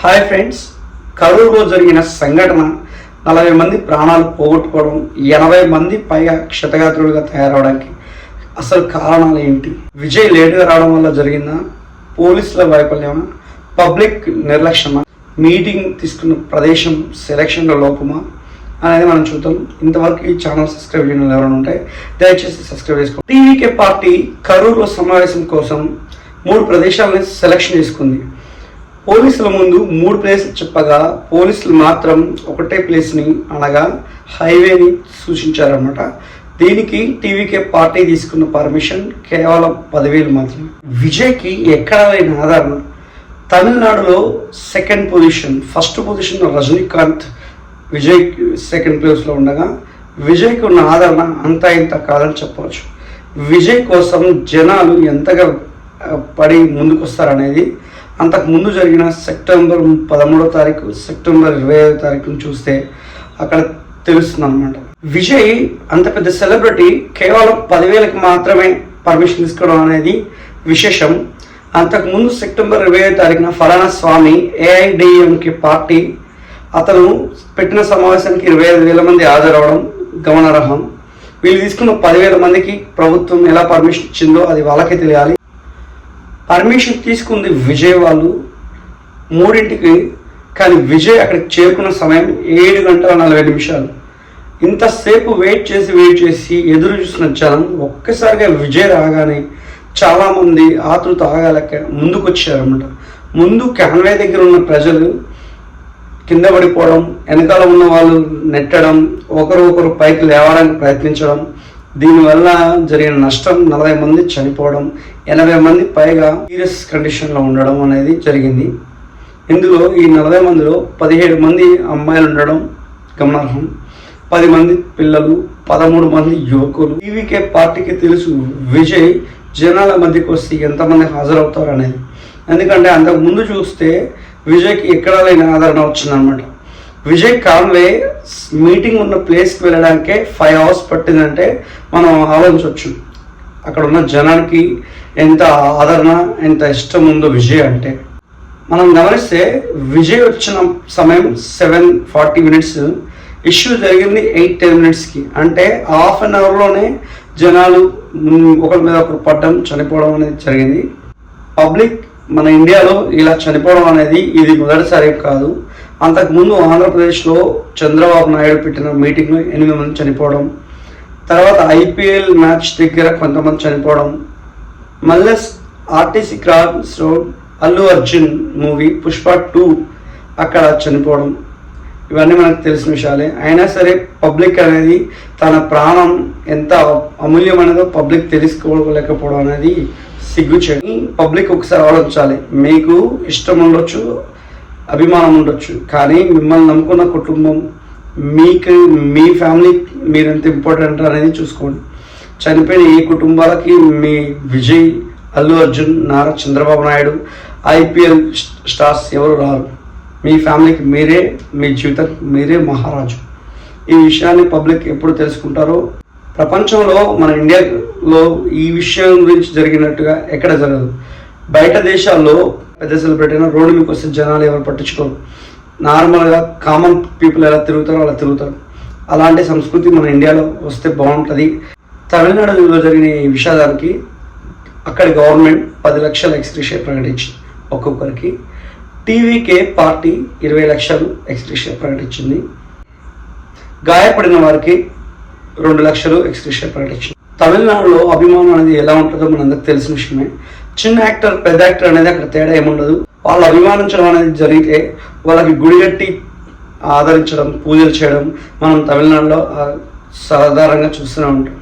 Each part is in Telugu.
హాయ్ ఫ్రెండ్స్ కరూరులో జరిగిన సంఘటన నలభై మంది ప్రాణాలు పోగొట్టుకోవడం ఎనభై మంది పైగా క్షతగాత్రులుగా తయారవడానికి అసలు కారణాలు ఏంటి? విజయ్ లేటుగా రావడం వల్ల జరిగిన పోలీసుల వైఫల్యమా? పబ్లిక్ నిర్లక్ష్యమా? మీటింగ్ తీసుకున్న ప్రదేశం సెలక్షన్లో లోపమా? అనేది మనం చూద్దాం. ఇంతవరకు ఈ ఛానల్ సబ్స్క్రైబ్ చేయడం ఎవరైనా ఉంటే దయచేసి సబ్స్క్రైబ్ చేసుకోండి టీవీకే పార్టీ కరూరులో సమావేశం కోసం మూడు ప్రదేశాలని సెలక్షన్ చేసుకుంది. పోలీసుల ముందు మూడు ప్లేసులు చెప్పగా పోలీసులు మాత్రం ఒకటే ప్లేస్ని అనగా హైవేని సూచించారన్నమాట. దీనికి టీవీకే పార్టీ తీసుకున్న పర్మిషన్ కేవలం పదివేలు మాత్రమే. విజయ్కి ఎక్కడ లేని ఆధారం తమిళనాడులో second position first position Rajinikanth Vijay second ప్లేస్లో ఉండగా విజయ్కి ఉన్న ఆదరణ అంతా ఇంత కాదని చెప్పవచ్చు. విజయ్ కోసం జనాలు ఎంతగా పడి ముందుకొస్తారనేది అంతకుముందు జరిగిన సెప్టెంబర్ పదమూడో తారీఖు సెప్టెంబర్ ఇరవై ఐదో తారీఖును చూస్తే అక్కడ తెలుస్తుంది అనమాట విజయ్ అంత పెద్ద సెలబ్రిటీ కేవలం పదివేలకు మాత్రమే పర్మిషన్ తీసుకోవడం అనేది విశేషం. అంతకు ముందు సెప్టెంబర్ ఇరవై ఐదు తారీఖున ఫలానా స్వామి ఏఐడిఎంకే పార్టీ అతను పెట్టిన సమావేశానికి ఇరవై ఐదు వేల మంది హాజరవడం గమనార్హం. వీళ్ళు తీసుకున్న పదివేల మందికి ప్రభుత్వం ఎలా పర్మిషన్ ఇచ్చిందో అది వాళ్ళకే తెలియాలి. పర్మిషన్ తీసుకుంది విజయ్ వాళ్ళు మూడింటికి కానీ విజయ్ అక్కడికి చేరుకున్న సమయం ఏడు గంటల నలభై నిమిషాలు. ఇంతసేపు వెయిట్ చేసి వెయిట్ చేసి ఎదురు చూసిన జనం ఒక్కసారిగా విజయ్ రాగానే చాలామంది ఆతృత ఆగాలక ముందుకు వచ్చారన్నమాట ముందు క్యాన్వే దగ్గర ఉన్న ప్రజలు కింద పడిపోవడం వెనకాల ఉన్న వాళ్ళు నెట్టడం ఒకరు ఒకరు పైకి లేవడానికి ప్రయత్నించడం దీనివల్ల జరిగిన నష్టం నలభై మంది చనిపోవడం ఎనభై మంది పైగా సీరియస్ కండిషన్లో ఉండడం అనేది జరిగింది. ఇందులో ఈ నలభై మందిలో పదిహేడు మంది అమ్మాయిలు ఉండడం గమనార్హం. పది మంది పిల్లలు పదమూడు మంది యువకులు. టీవీకే పార్టీకి తెలుసు విజయ్ జనాల మధ్యకి వస్తే ఎంతమంది హాజరవుతారు అనేది ఎందుకంటే అంతకు ముందు చూస్తే విజయ్కి ఎక్కడ లేని ఆదరణ వచ్చిందనమాట విజయ్ కాన్వే మీటింగ్ ఉన్న ప్లేస్కి వెళ్ళడానికే ఫైవ్ అవర్స్ పట్టిందంటే మనం ఆలోచించవచ్చు అక్కడ ఉన్న జనానికి ఎంత ఆదరణ ఎంత ఇష్టం ఉందో విజయ్ అంటే. మనం గమనిస్తే విజయ్ వచ్చిన సమయం సెవెన్ ఫార్టీ మినిట్స్ ఇష్యూ జరిగింది ఎయిట్ టెన్ మినిట్స్కి. అంటే హాఫ్ అన్ అవర్లోనే జనాలు ఒకరి మీద ఒకరు పడ్డం చనిపోవడం అనేది జరిగింది. పబ్లిక్ మన ఇండియాలో ఇలా చనిపోవడం అనేది ఇది మొదటిసారి కాదు. అంతకుముందు ఆంధ్రప్రదేశ్లో చంద్రబాబు నాయుడు పెట్టిన మీటింగ్లో ఎనిమిది మంది చనిపోవడం తర్వాత ఐపీఎల్ మ్యాచ్ దగ్గర కొంతమంది చనిపోవడం మళ్ళీ RTC cross road Allu Arjun movie Pushpa two అక్కడ చనిపోవడం. ఇవన్నీ మనకు తెలిసిన విషయాలే. అయినా సరే పబ్లిక్ అనేది తన ప్రాణం ఎంత అమూల్యమైనదో పబ్లిక్ తెలుసుకోలేకపోవడం అనేది సిగ్గుచేయడం పబ్లిక్ ఒకసారి ఆలోచించాలి. మీకు ఇష్టం ఉండొచ్చు అభిమానం ఉండొచ్చు. కానీ మిమ్మల్ని నమ్ముకున్న కుటుంబం మీకు మీ ఫ్యామిలీ మీరెంత ఇంపార్టెంట్ అనేది చూసుకోండి. చనిపోయిన ఈ కుటుంబాలకి మీ విజయ్ అల్లు అర్జున్ నారా చంద్రబాబు నాయుడు ఐపీఎల్ స్టార్స్ ఎవరు రారు? మీ ఫ్యామిలీకి మీరే మీ జీవితం మీరే మహారాజు. ఈ విషయాన్ని పబ్లిక్ ఎప్పుడు తెలుసుకుంటారో? ప్రపంచంలో మన ఇండియాలో ఈ విషయం గురించి జరిగినట్టుగా ఎక్కడ జరగదు. బయట దేశాల్లో పెద్ద సెలబ్రిటీ అయినా రోడ్డు మీకు వస్తే జనాలు ఎవరు పట్టించుకోరు. నార్మల్గా కామన్ పీపుల్ ఎలా తిరుగుతారో అలా తిరుగుతారు. అలాంటి సంస్కృతి మన ఇండియాలో వస్తే బాగుంటుంది. తమిళనాడులో జరిగిన ఈ విషాదానికి అక్కడి గవర్నమెంట్ పది లక్షల ఎక్స్గ్రేషియా ప్రకటించింది ఒక్కొక్కరికి. టీవీకే పార్టీ ఇరవై లక్షలు ఎక్స్గ్రేషియా ప్రకటించింది. గాయపడిన వారికి రెండు లక్షలు ఎక్స్గ్రేషియా ప్రకటించింది. తమిళనాడులో అభిమానం అనేది ఎలా ఉంటుందో మనందరికి తెలిసిన విషయమే. చిన్న యాక్టర్ పెద్ద యాక్టర్ అనేది అక్కడ తేడా ఏముండదు. వాళ్ళు అభిమానించడం అనేది జరిగితే వాళ్ళకి గుడి కట్టి ఆదరించడం పూజలు చేయడం మనం తమిళనాడులో సాధారణంగా చూస్తూనే ఉంటాం.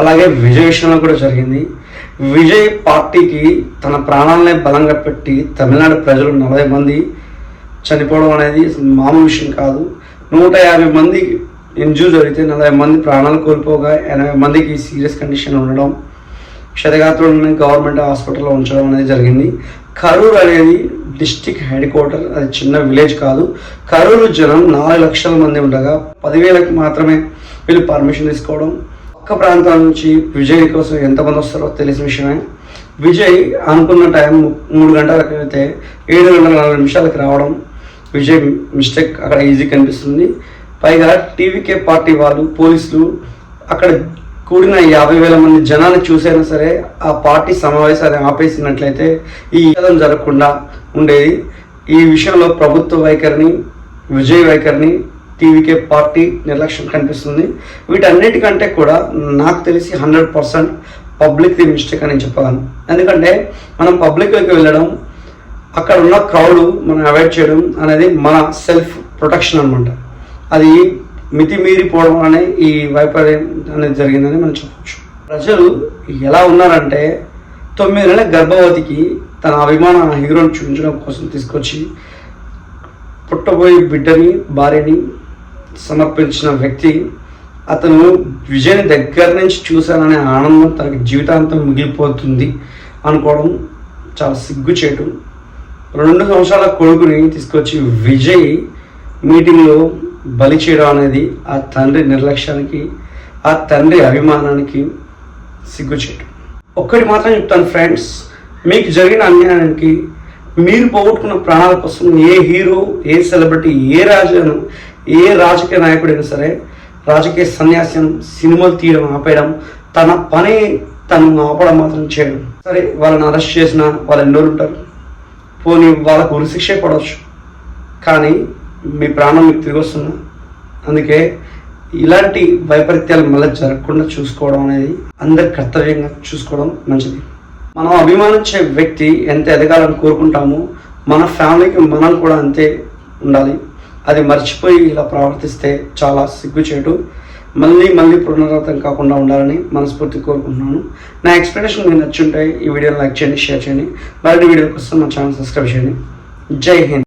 అలాగే విజయ్ విషయంలో కూడా జరిగింది. విజయ్ పార్టీకి తన ప్రాణాలనే బలంగా పెట్టి తమిళనాడు ప్రజలు నలభై మంది చనిపోవడం అనేది మామూలు విషయం కాదు. నూట యాభై మంది ఇంజ్యూర్ జరిగితే నలభై మంది ప్రాణాలు కోల్పోగా ఎనభై మందికి సీరియస్ కండిషన్ ఉండడం క్షతగాత్రులను గవర్నమెంట్ హాస్పిటల్లో ఉంచడం అనేది జరిగింది. కరూర్ అనేది డిస్టిక్ హెడ్ క్వార్టర్ అది చిన్న విలేజ్ కాదు. కరూరు జనం నాలుగు లక్షల మంది ఉండగా పదివేలకు మాత్రమే వీళ్ళు పర్మిషన్ తీసుకోవడం. పక్క ప్రాంతాల నుంచి విజయ్ కోసం ఎంతమంది వస్తారో తెలిసిన విషయమే. విజయ్ అనుకున్న టైం మూడు గంటలకు అయితే ఏడు గంటల నలభై నిమిషాలకు రావడం. విజయ్ మిస్టేక్ అక్కడ ఈజీ కనిపిస్తుంది. పైగా టీవీకే పార్టీ వాళ్ళు పోలీసులు అక్కడ కూడిన యాభై వేల మంది జనాన్ని చూసైనా సరే ఆ పార్టీ సమావేశాన్ని ఆపేసినట్లయితే ఈ వివాదం జరగకుండా ఉండేది. ఈ విషయంలో ప్రభుత్వ వైఖరిని విజయ్ వైఖరిని టీవీకే పార్టీ నిర్లక్ష్యం కనిపిస్తుంది. వీటన్నిటికంటే కూడా నాకు తెలిసి హండ్రెడ్ పర్సెంట్ పబ్లిక్ది మిస్టేక్ అని చెప్పగలను. ఎందుకంటే మనం పబ్లిక్లోకి వెళ్ళడం అక్కడ ఉన్న క్రౌడ్ మనం అవాయిడ్ చేయడం అనేది మన సెల్ఫ్ ప్రొటెక్షన్ అనమాట అది మితిమీరిపోవడం అనే ఈ వైపర్యం అనేది జరిగిందని మనం చెప్పవచ్చు ప్రజలు ఎలా ఉన్నారంటే తొమ్మిది నెలల గర్భవతికి తన అభిమాన హీరోని చూపించడం కోసం తీసుకొచ్చి పుట్టబోయే బిడ్డని భార్యని సమర్పించిన వ్యక్తి అతను విజయని దగ్గర నుంచి చూశాననే ఆనందం తనకి జీవితాంతం మిగిలిపోతుంది అనుకోవడం చాలా సిగ్గు చేయటం రెండు సంవత్సరాల కొడుకుని తీసుకొచ్చి విజయ్ మీటింగ్లో బలి చేయడం అనేది ఆ తండ్రి నిర్లక్ష్యానికి ఆ తండ్రి అభిమానానికి సిగ్గుచేటు. ఒక్కటి మాత్రం చెప్తాను ఫ్రెండ్స్ మీకు జరిగిన అన్యాయానికి మీరు పోగొట్టుకున్న ప్రాణాల కోసం ఏ హీరో ఏ సెలబ్రిటీ ఏ రాజును ఏ రాజకీయ నాయకుడైనా సరే రాజకీయ సన్యాసం సినిమాలు తీయడం ఆపేయడం తన పని తను ఆపడం మాత్రం చేయడం. సరే వాళ్ళని అరెస్ట్ చేసిన వాళ్ళు ఎన్నో ఉంటారు. పోనీ వాళ్ళకు ఉరిశిక్షే పడవచ్చు. కానీ మీ ప్రాణం మీకు తిరిగి వస్తుందా అందుకే ఇలాంటి వైపరీత్యాలు మళ్ళీ జరగకుండా చూసుకోవడం అనేది అందరి కర్తవ్యంగా చూసుకోవడం మంచిది. మనం అభిమానించే వ్యక్తి ఎంత ఎదగాలని కోరుకుంటామో మన ఫ్యామిలీకి మనం కూడా అంతే ఉండాలి. అది మర్చిపోయి ఇలా ప్రవర్తిస్తే చాలా సిగ్గుచేటు. మళ్ళీ మళ్ళీ పునరావృతం కాకుండా ఉండాలని మనస్ఫూర్తి కోరుకుంటున్నాను. నా ఎక్స్ప్లెనేషన్ మీకు నచ్చుంటే ఈ వీడియోని లైక్ చేయండి షేర్ చేయండి. మరిన్ని వీడియో కోసం మా ఛానల్ సబ్స్క్రైబ్ చేయండి. జై హింద్.